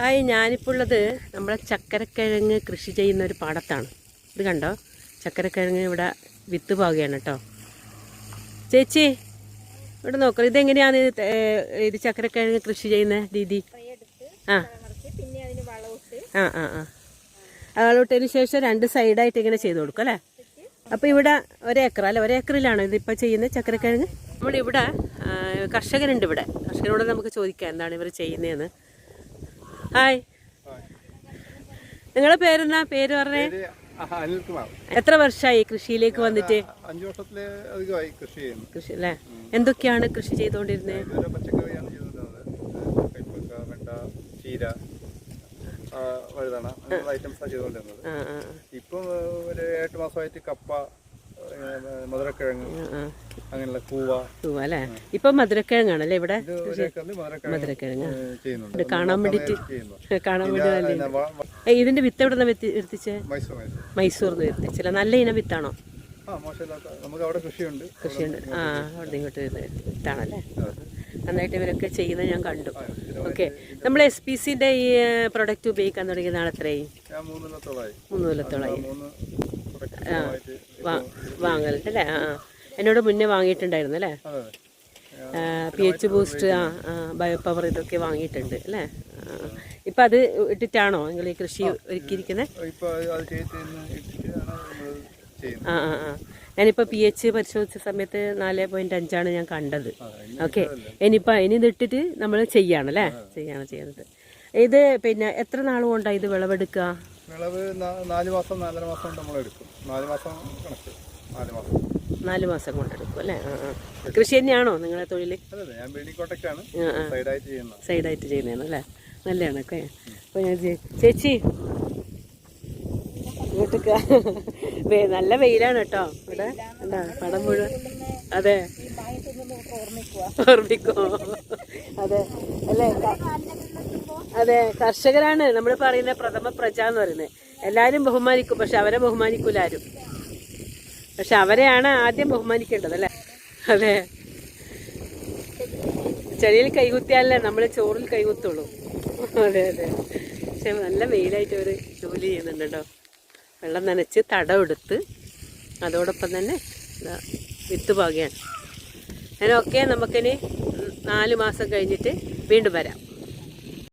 Hi ഞാനിപ്പോൾ ഉള്ളത് നമ്മളെ ചക്കരക്കിഴങ്ങ് കൃഷി ചെയ്യുന്ന ഒരു പാടത്താണ്. ഇത് കണ്ടോ? ചക്കരക്കിഴങ്ങ് ഇവിടെ വിത്ത് പാകുകയാണ് കേട്ടോ. ചേച്ചി ഇവിടെ നോക്കാം ഇതെങ്ങനെയാണ് ഇത് ചക്കരക്കിഴങ്ങ് കൃഷി ചെയ്യുന്ന രീതി? ആ. ആ ആ ആ. വളവിട്ടതിന് ശേഷം രണ്ട് സൈഡായിട്ട് ഇങ്ങനെ ചെയ്ത് കൊടുക്കും അല്ലേ? അപ്പോൾ ഇവിടെ ഒരേക്കർ അല്ലേ? ഒരേക്കറിലാണോ ഇതിപ്പോൾ ചെയ്യുന്നത് ചക്കരക്കിഴങ്ങ്? നമ്മളിവിടെ കർഷകരുണ്ട് ഇവിടെ. കർഷകരോട് നമുക്ക് ചോദിക്കാം എന്താണ് ഇവർ ചെയ്യുന്നതെന്ന് ഹായ്. നിങ്ങളെ പേരെന്നാ പേര് പറഞ്ഞേ. അനിൽകുമാർ. എത്ര വർഷമായി കൃഷിയിലേക്ക് വന്നിട്ട്? അഞ്ചു വർഷത്തിലെ അധികമായി കൃഷി ചെയ്യുന്നു. കൃഷി അല്ലേ? എന്തൊക്കെയാണ് കൃഷി ചെയ്തുകൊണ്ടിരുന്നത് പച്ചക്കറിയാണ് വെണ്ട ചീര ഐറ്റംസാണ് ചെയ്തുകൊണ്ടിരുന്നത് ഇപ്പം ഒരു എട്ട് മാസമായിട്ട് കപ്പ മധുരക്കിഴങ്ങ് അങ്ങനെയുള്ള കൂവ. കൂവ അല്ലേ ഇപ്പൊ മധുരക്കിഴങ്ങാണല്ലേ ഇവിടെ? മധുരക്കിഴങ്ങ് കാണാൻ വേണ്ടിട്ട് കാണാൻ വേണ്ടി നല്ല ഇതിന്റെ വിത്ത് എവിടെ നിന്ന് എത്തിച്ചേ? മൈസൂർ മൈസൂർ. മൈസൂർ നിന്ന് നല്ല ഇനം വിത്താണോ? കൃഷിയുണ്ട്. ആ അവിടെ ഇങ്ങോട്ട് വിത്താണല്ലേ? നന്നായിട്ട് ഇവരൊക്കെ ചെയ്യുന്നത് ഞാൻ കണ്ടു. ഓക്കെ. നമ്മൾ എസ് പി സിന്റെ ഈ പ്രൊഡക്റ്റ് ഉപയോഗിക്കാൻ തുടങ്ങിയ നാളെ എത്രയായി? മൂന്ന് കൊല്ലത്തോളായി. മൂന്ന് കൊല്ലത്തോളമായി മൂന്ന് പ്രൊഡക്റ്റുമായിട്ട് വാ- വാങ്ങലുണ്ട് അല്ലേ? ആ ആ. എന്നോട് മുന്നേ വാങ്ങിയിട്ടുണ്ടായിരുന്നു അല്ലേ? പി എച്ച് ബൂസ്റ്റ് ആ ബയോ പവർ ഇതൊക്കെ വാങ്ങിയിട്ടുണ്ട് അല്ലേ. ഇപ്പം അത് ഇട്ടിട്ടാണോ നിങ്ങൾ ഈ കൃഷി ഒരുക്കിയിരിക്കുന്നത് ആ ആ ആ. ഞാനിപ്പോൾ പി എച്ച് പരിശോധിച്ച സമയത്ത് നാല് പോയിന്റ് അഞ്ചാണ് ഞാൻ കണ്ടത്. ഓക്കെ ഇനിയിപ്പോൾ ഇനി ഇത് ഇട്ടിട്ട് നമ്മൾ ചെയ്യാണ് ചെയ്യാണ് ചെയ്യുന്നത് ഇത് പിന്നെ എത്ര നാൾ കൊണ്ടാണ് ഇത് വിളവെടുക്കുക? വിളവ് നാല് മാസം നാലര മാസം കൊണ്ട് നമ്മൾ എടുക്കും നാല് മാസം കണക്ക്. നാല് മാസം. നാല് മാസം കൊണ്ടെടുക്കും അല്ലേ? കൃഷി തന്നെയാണോ നിങ്ങളുടെ തൊഴിൽ സൈഡായിട്ട് ചെയ്യുന്നത് സൈഡായിട്ട് ചെയ്യുന്നതാണ് അല്ലേ? നല്ലതാണ് ഒക്കെ. അപ്പോൾ ഞാൻ ചേച്ചി. വീട്ടിക്ക വേ- നല്ല വെയിലാണ് കേട്ടോ ഇവിടെ. എന്താ പടം മുഴുവൻ അതെ. ഓർമ്മിക്കോ അതെ. അല്ലേ? അതെ. കർഷകരാണ് നമ്മൾ പറയുന്ന പ്രഥമ പ്രജ എന്ന് പറയുന്നത്. എല്ലാവരും ബഹുമാനിക്കും പക്ഷെ അവരെ ബഹുമാനിക്കൂല ആരും പക്ഷെ അവരെയാണ് ആദ്യം ബഹുമാനിക്കേണ്ടത് അല്ലേ? അതെ. ചെടിയിൽ കൈകുത്തിയാലേ നമ്മൾ ചോറിൽ കൈകുത്തുള്ളൂ. അതെ അതെ. പക്ഷെ നല്ല വെയിലായിട്ട് അവർ ജോലി ചെയ്യുന്നുണ്ട് കേട്ടോ. വെള്ളം നനച്ച് തടമെടുത്ത് അതോടൊപ്പം തന്നെ വിത്ത് പാകുകയാണ് അതിനൊക്കെ നമുക്കിനി നാല് മാസം കഴിഞ്ഞിട്ട് വീണ്ടും വരാം.